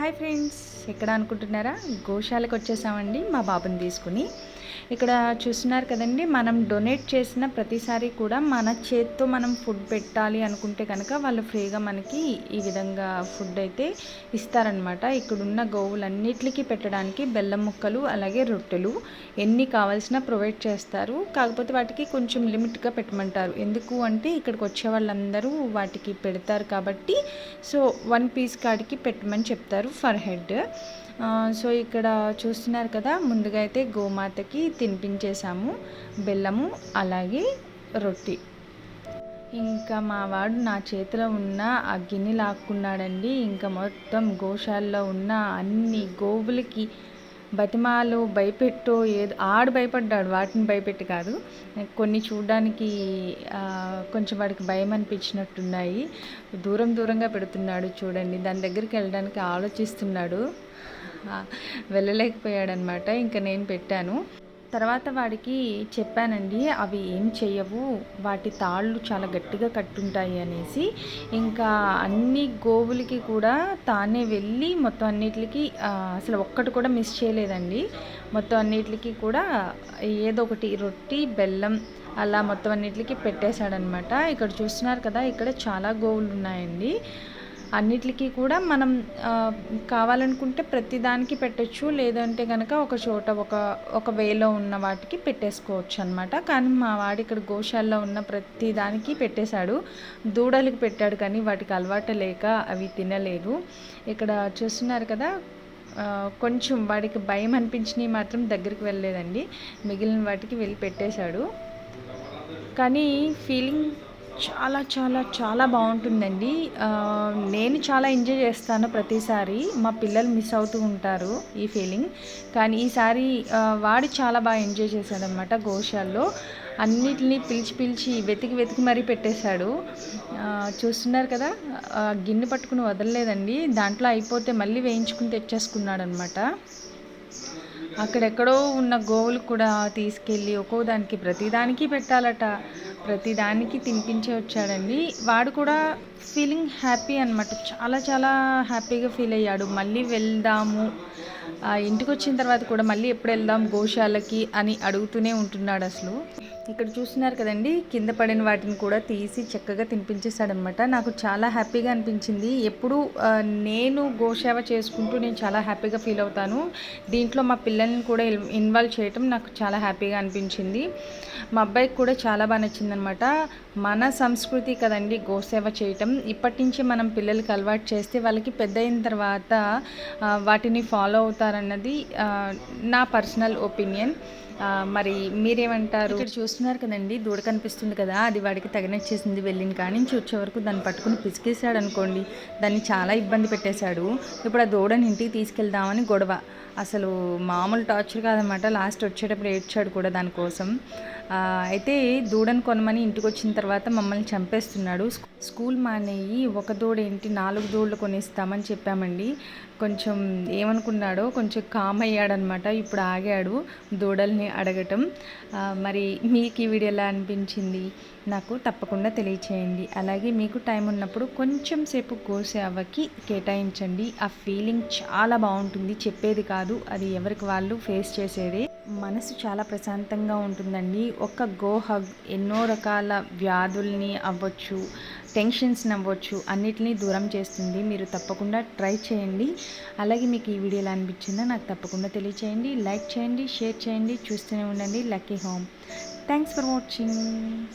Hi friends ఎక్కడ అనుకుంటున్నారా? గోశాలకు వచ్చేసామండి మా బాబుని తీసుకుని. ఇక్కడ చూస్తున్నారు కదండి మనం డొనేట్ చేసిన ప్రతిసారి కూడా మన చేత్తో మనం ఫుడ్ పెట్టాలి అనుకుంటే కనుక వాళ్ళు ఫ్రీగా మనకి ఈ విధంగా ఫుడ్ అయితే ఇస్తారనమాట ఇక్కడున్న గోవులన్నిటికీ పెట్టడానికి బెల్లం ముక్కలు అలాగే రొట్టెలు ఎన్ని కావాల్సిన ప్రొవైడ్ చేస్తారు. కాకపోతే వాటికి కొంచెం లిమిట్గా పెట్టమంటారు. ఎందుకు అంటే ఇక్కడికి వచ్చే వాళ్ళందరూ వాటికి పెడతారు కాబట్టి సో వన్ పీస్ కాడికి పెట్టమని చెప్తారు ఫర్ హెడ్. సో ఇక్కడ చూస్తున్నారు కదా ముందుగా అయితే గోమాతకి తినిపించేసాము బెల్లము అలాగే రొట్టి. ఇంకా మా వాడు నా చేతిలో ఉన్న ఆ గిన్నె లాక్కున్నాడండి. ఇంకా మొత్తం గోశాలలో ఉన్న అన్ని గోవులకి బతిమాలు భయపెట్టో ఏదో ఆడు భయపడ్డాడు. వాటిని భయపెట్టి కాదు. కొన్ని చూడడానికి కొంచెం వాడికి భయం అనిపించినట్టున్నాయి. దూరం దూరంగా పెడుతున్నాడు చూడండి. దాని దగ్గరికి వెళ్ళడానికి ఆలోచిస్తున్నాడు. వెళ్ళలేకపోయాడనమాట. ఇంకా నేను పెట్టాను. తర్వాత వాడికి చెప్పానండి అవి ఏం చేయవు వాటి తాళ్ళు చాలా గట్టిగా కట్టుంటాయి అనేసి. ఇంకా అన్ని గోవులకి కూడా తానే వెళ్ళి మొత్తం అన్నిటికి అసలు ఒక్కటి కూడా మిస్ చేయలేదండి. మొత్తం అన్నిటికి కూడా ఏదో ఒకటి రొట్టి బెల్లం అలా మొత్తం అన్నిటికి పెట్టేశాడనమాట. ఇక్కడ చూస్తున్నారు కదా ఇక్కడ చాలా గోవులు ఉన్నాయండి అన్నిటికీ కూడా మనం కావాలనుకుంటే ప్రతిదానికి పెట్టచ్చు. లేదంటే కనుక ఒక చోట ఒక ఒక వేలో ఉన్న వాటికి పెట్టేసుకోవచ్చు అనమాట కానీ మా వాడు ఇక్కడ గోశాల్లో ఉన్న ప్రతి దానికి పెట్టేశాడు. దూడలకు పెట్టాడు కానీ వాటికి అలవాటు లేక అవి తినలేదు. ఇక్కడ చూస్తున్నారు కదా కొంచెం వాడికి భయం అనిపించినవి మాత్రం దగ్గరికి వెళ్ళలేదండి. మిగిలిన వాటికి వెళ్ళి పెట్టేశాడు. కానీ ఫీలింగ్ చాలా చాలా చాలా బాగుంటుందండి. నేను చాలా ఎంజాయ్ చేస్తాను ప్రతిసారి. మా పిల్లలు మిస్ అవుతూ ఉంటారు ఈ ఫీలింగ్ కానీ ఈసారి వాడు చాలా బాగా ఎంజాయ్ చేశాడనమాట గోశాల్లో. అన్నిటిని పిలిచి పిలిచి వెతికి వెతికి మరీ పెట్టేశాడు. చూస్తున్నారు కదా గిన్నె పట్టుకుని వదలలేదండి. దాంట్లో అయిపోతే మళ్ళీ వేయించుకుని తెచ్చేసుకున్నాడు అనమాట అక్కడెక్కడో ఉన్న గోవులు కూడా తీసుకెళ్ళి ఒక్కో దానికి ప్రతిదానికి పెట్టాలట. ప్రతిదానికి తినిపించే వచ్చాడండి. వాడు కూడా ఫీలింగ్ హ్యాపీ అనమాట చాలా చాలా హ్యాపీగా ఫీల్ అయ్యాడు. మళ్ళీ వెళ్దాము. ఇంటికి వచ్చిన తర్వాత కూడా మళ్ళీ ఎప్పుడు వెళ్దాం గోశాలకి అని అడుగుతూనే ఉంటున్నాడు అసలు. ఇక్కడ చూస్తున్నారు కదండి కింద పడిన వాటిని కూడా తీసి చక్కగా తినిపించేశాడనమాట. నాకు చాలా హ్యాపీగా అనిపించింది. ఎప్పుడు నేను గోసేవ చేసుకుంటూ నేను చాలా హ్యాపీగా ఫీల్ అవుతాను. దీంట్లో మా పిల్లల్ని కూడా ఇన్వాల్వ్ చేయటం నాకు చాలా హ్యాపీగా అనిపించింది. మా అబ్బాయికి కూడా చాలా బాగా నచ్చిందనమాట. మన సంస్కృతి కదండి గోసేవ చేయటం. ఇప్పటి నుంచి మనం పిల్లలకి అలవాటు చేస్తే వాళ్ళకి పెద్ద అయిన తర్వాత వాటిని ఫాలో అవుతారన్నది నా పర్సనల్ ఒపీనియన్. మరి మీరేమంటారు? ఇక్కడ చూస్తున్నారు కదండి. దూడ కనిపిస్తుంది కదా. అది వాడికి తగినచ్చేసింది వెళ్ళిన కానీ నుంచి వచ్చే వరకు దాన్ని పట్టుకుని పిసికేసాడు అనుకోండి. దాన్ని చాలా ఇబ్బంది పెట్టేశాడు. ఇప్పుడు ఆ దూడని ఇంటికి తీసుకెళ్దామని గొడవ. అసలు మామూలు టార్చర్ కాదనమాట లాస్ట్ వచ్చేటప్పుడు ఏడ్చాడు కూడా దానికోసం. అయితే దూడను కొనమని ఇంటికి వచ్చిన తర్వాత మమ్మల్ని చంపేస్తున్నాడు. స్కూల్ మానేయి ఒక దూడ ఏంటి నాలుగు దూడలు కొనిస్తామని చెప్పామండి. కొంచెం ఏమనుకున్నాడో కొంచెం కామ్ అయ్యాడనమాట ఇప్పుడు ఆగాడు దూడల్ని అడగటం. మరి మీ మీకు ఈ వీడియో ఎలా అనిపించింది నాకు తప్పకుండా తెలియచేయండి. అలాగే మీకు టైం ఉన్నప్పుడు కొంచెం సేపు గోసేవకి కేటాయించండి. ఆ ఫీలింగ్ చాలా బాగుంటుంది. చెప్పేది కాదు. అది ఎవరికి వాళ్ళు ఫేస్ చేసేదే. మనసు చాలా ప్రశాంతంగా ఉంటుందండి. ఒక గోహగ్ ఎన్నో రకాల వ్యాధుల్ని అవ్వచ్చు టెన్షన్స్ని అవ్వచ్చు అన్నిటినీ దూరం చేస్తుంది. మీరు తప్పకుండా ట్రై చేయండి. అలాగే మీకు ఈ వీడియో ఎలా అనిపించిందో నాకు తప్పకుండా తెలియచేయండి. లైక్ చేయండి షేర్ చేయండి. చూస్తూనే ఉండండి. Lucky home. thanks for watching.